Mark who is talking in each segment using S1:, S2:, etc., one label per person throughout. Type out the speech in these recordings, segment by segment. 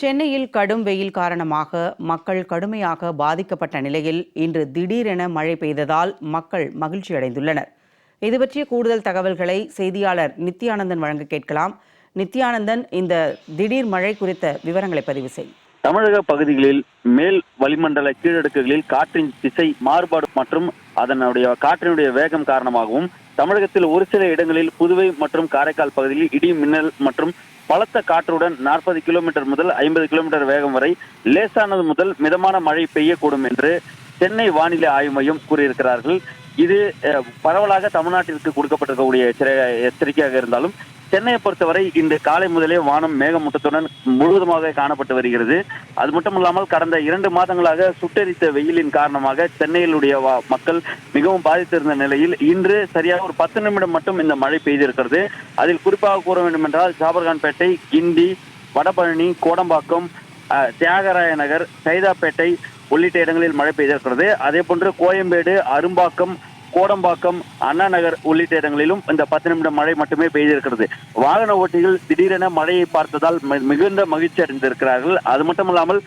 S1: சென்னையில் கடும் வெயில் காரணமாக மக்கள் கடுமையாக பாதிக்கப்பட்ட நிலையில் இன்று திடீரென மழை பெய்ததால் மக்கள் மகிழ்ச்சி அடைந்துள்ளனர் இது பற்றிய கூடுதல் தகவல்களை செய்தியாளர் நித்யானந்தன் வழங்க கேட்கலாம். நித்யானந்தன் இந்த திடீர் மழை குறித்த விவரங்களை பதிவு செய்.
S2: தமிழக பகுதிகளில் மேல் வளிமண்டல கீழடுக்குகளில் காற்றின் திசை மாறுபாடு மற்றும் அதனுடைய காற்றினுடைய வேகம் காரணமாகவும் தமிழகத்தில் ஒரு சில இடங்களில் புதுவை மற்றும் காரைக்கால் பகுதியில் இடி மின்னல் மற்றும் பலத்த காற்றுடன் நாற்பது கிலோமீட்டர் முதல் ஐம்பது கிலோமீட்டர் வேகம் வரை லேசானது முதல் மிதமான மழை பெய்யக்கூடும் என்று சென்னை வானிலை ஆய்வு மையம் கூறியிருக்கிறார்கள். இது பரவலாக தமிழ்நாட்டிற்கு கொடுக்கப்பட்டிருக்கக்கூடிய எச்சரிக்கையாக இருந்தாலும் சென்னையை பொறுத்தவரை இன்று காலை முதலே வானம் மேகமூட்டத்துடன் முழுவதுமாக காணப்பட்டு வருகிறது. அது மட்டும் இல்லாமல் கடந்த இரண்டு மாதங்களாக சுட்டெரித்த வெயிலின் காரணமாக சென்னையிலுடைய வா- மக்கள் மிகவும் பாதித்திருந்த நிலையில் இன்று சரியாக ஒரு பத்து நிமிடம் மட்டும் இந்த மழை பெய்திருக்கிறது. அதில் குறிப்பாக கூற வேண்டும் என்றால் ஜாபர்கான்பேட்டை கிண்டி வடபழனி கோடம்பாக்கம் தியாகராய நகர் சைதாப்பேட்டை உள்ளிட்ட இடங்களில் மழை பெய்திருக்கிறது. அதே போன்று கோயம்பேடு அரும்பாக்கம் கோடம்பாக்கம் அண்ணா நகர் உள்ளிட்ட இடங்களிலும் இந்த பத்து நிமிடம் மழை மட்டுமே பெய்திருக்கிறது. வாகன ஓட்டிகள் திடீரென மழையை பார்த்ததால் மிகுந்த மகிழ்ச்சி அடைந்திருக்கிறார்கள். அது மட்டுமல்லாமல்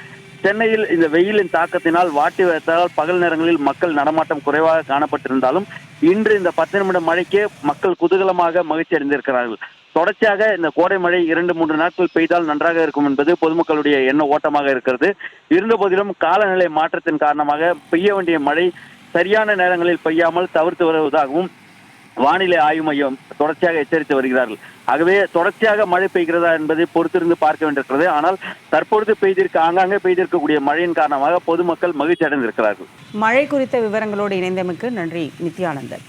S2: சென்னையில் இந்த வெயிலின் தாக்கத்தினால் வாட்டி வைத்தால் பகல் நேரங்களில் மக்கள் நடமாட்டம் குறைவாக காணப்பட்டிருந்தாலும் இன்று இந்த பத்து நிமிட மழைக்கே மக்கள் குதூகலமாக மகிழ்ச்சி அடைந்திருக்கிறார்கள். தொடர்ச்சியாக இந்த கோடை மழை இரண்டு மூன்று நாட்கள் பெய்தால் நன்றாக இருக்கும் என்பது பொதுமக்களுடைய எண்ண ஓட்டமாக இருக்கிறது. இருந்த போதிலும் காலநிலை மாற்றத்தின் காரணமாக பெய்ய வேண்டிய மழை சரியான நேரங்களில் பெய்யாமல் தவிர்த்து வருவதாகவும் வானிலை ஆய்வு மையம் தொடர்ச்சியாக எச்சரித்து வருகிறார்கள். ஆகவே தொடர்ச்சியாக மழை பெய்கிறதா என்பதை பொறுத்திருந்து பார்க்க வேண்டியிருக்கிறது. ஆனால் தற்பொழுது பெய்திருக்க ஆங்காங்கே பெய்திருக்கக்கூடிய மழையின் காரணமாக பொதுமக்கள் மகிழ்ச்சி அடைந்திருக்கிறார்கள்
S1: மழை குறித்த விவரங்களோடு இணைந்தமைக்கு நன்றி நித்யானந்தன்.